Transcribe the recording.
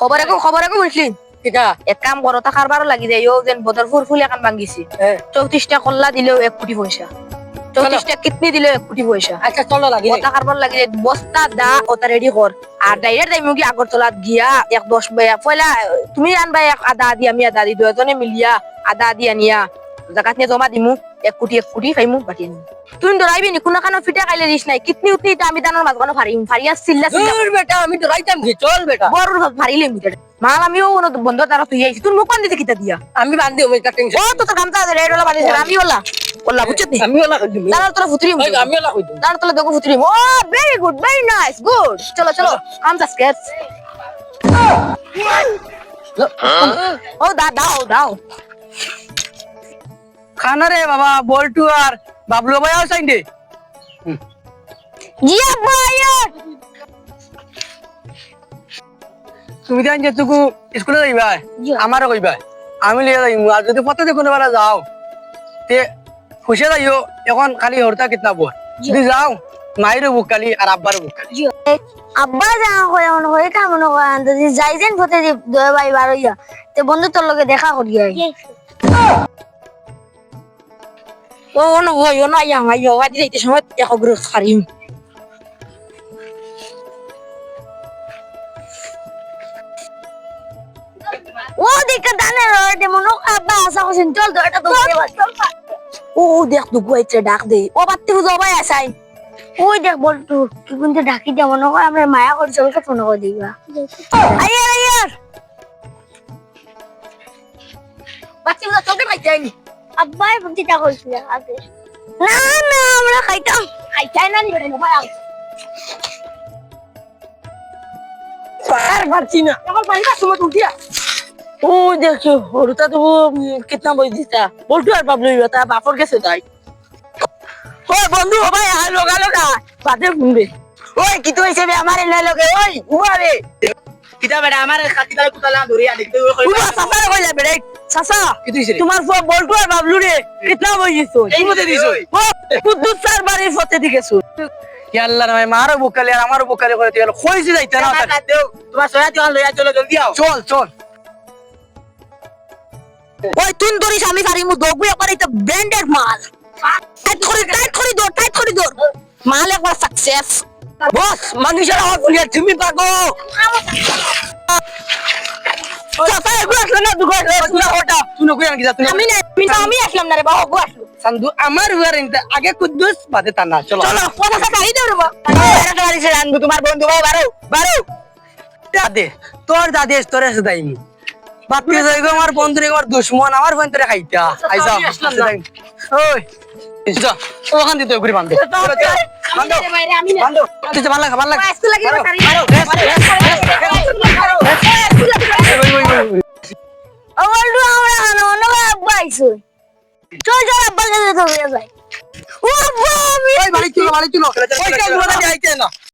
খবর এখন খবর এখন বুঝলি কিটা এক কাম করো তা কারবারও লাগি যায় ও যেন বদর ফুল ফুল এখন ভাঙ্গিছি চৌত্রিশটা কল্লা দিলেও এক কোটি পয়সা চৌত্রিশটা কিডনি দিলে এক কোটি পয়সা আচ্ছা চলো লাগি ওটা কারবার লাগি যায় বস্তা দা ওটা রেডি কর আর ডাইরেক্ট আমি কি আগরতলাত গিয়া এক দশ পয়লা তুমি আনবা এক আদা দি আমি আদা দি দুজনে মিলিয়া আদা দি আনিয়া। জাগাত নিয়ে জমা দিমু এক কোটি এক কোটি খাইমু বাটি আনিমু তুই ডরাইবি নি কোনো কানো ফিটা খাইলে দিস নাই। কিতনি উতনি তা আমি দানোর মাঝখানে ফারিম ফারিয়া চিল্লা চিল্লা। বেটা আমি তো রাইতাম কি চল বেটা। বড় ফারিলে মিটার মাল আমিও কোনো বন্ধ তারা তুই আইছি তুই মুখ দিতে কিতা দিয়া। আমি বান্ধি ওই কাটিং ও তো তোর গামছা রেড ওলা বানিয়েছে আমি ওলা। ওলা বুঝছিস আমি ওলা কই দিম দাঁড়া তোরা ফুতরি আমি ওলা কই দিম। দাঁড়া তোলা দেখো ফুতরি ও very good very nice good চলো চলো। গামছা স্কেচ ও দা দাও দাও। খানা রে বাবা বল্টু আর বাবলু ভাই আও সাইন্ডে জিয়া ভাইয়া তুমি জান যে তুকু স্কুলে যাইবা? আমারও কইবা। আমি লিয়ে যাইমু আর যদি পথে যে কোনোবার যাও তে খুশে যাইও এখন খালি হরতা কিতনা বল। যদি যাও মায়েরও বুক কালি আর আব্বারও বুক কালি আব্বা যা হয় মনে হয় এটা মনে হয় যদি যাই যেন যে দয় ভাই বার হইয়া তে বন্ধু তোর লগে দেখা করি আই ও না ইও না ইয়া ইয়া ওয়া দিতে সময় এক গ্রুপ খারিম ও দিকে দানে রড়ে মনে হয় আব্বা আসা কইছেন চল তো এটা তো ও দেখ তো গুয়াইছে ডাক দে ও বাত্তি বুঝো ভাই আসাই ওই দেখ বলটু কি কিন্তু ডাকি দে মনে হয় আমরা মায়া করে চলকে ফোন করে দিবা আইয়ার আইয়ার বাত্তি বুঝো চলতে পাইতে আইনি আব্বা বুদ্ধি টা কইছিল আগে না না আমরা খাইতাম। খাইতে না নি বেটা ভাই আও পারছি না। এখন পানি সময় উঠিয়া ও দেখো হরতা তো কিতনা বই দিতা বল্টু আর বাবলু তা বাপর গেছে তাই ও বন্ধু ও ভাই আর লগা লগা। বাদে ঘুমবে। ওই কি তো হইছে বে আমার লগে? ওই কিতা বেটা আমার তালে কুতালা কইলা বেড়ে কি তোমার বল্টু আর বাবলু রে কিতনা বই দিছো এই মতে দিছ কুদ্দুস স্যার বাড়ির ফতে দিকেছো ইয়াল্লা না মারো বুকালি আর আমারও বুকালি করে দিল কইছি যাইতা না আমার কাট দেও তোমার সয়া তিওয়ান লইয়া চলো জলদি আও চল চল। ওই তুই ধরিস আমি পারিমু দগবি একবার এটা ব্র্যান্ডেড মাল। টাইট করে টাইট করে দৌড় টাইট করে দৌড় মাল একবার সাকসেস বস মানুষের তুমি পাগো আমার আগে কুদ্দুস বাদে তানা চলো চলো তোমার বন্ধু ভাই বারো বারো দাদে তোর দাদে তোরে সদাই বাপি যাইগো আমার বন্ধু আমার দুশমন আমার ফোন তোরে খাইতা আইসা ওই যা ওখান দিতে ঘুরি না ভালো লাগা ভালো লাগা চল চল আব্বা কাছে তো যায় ও আব্বা আমি ওই বাড়ি চলো বাড়ি চলো। ওই কাজ বলা যাইতে না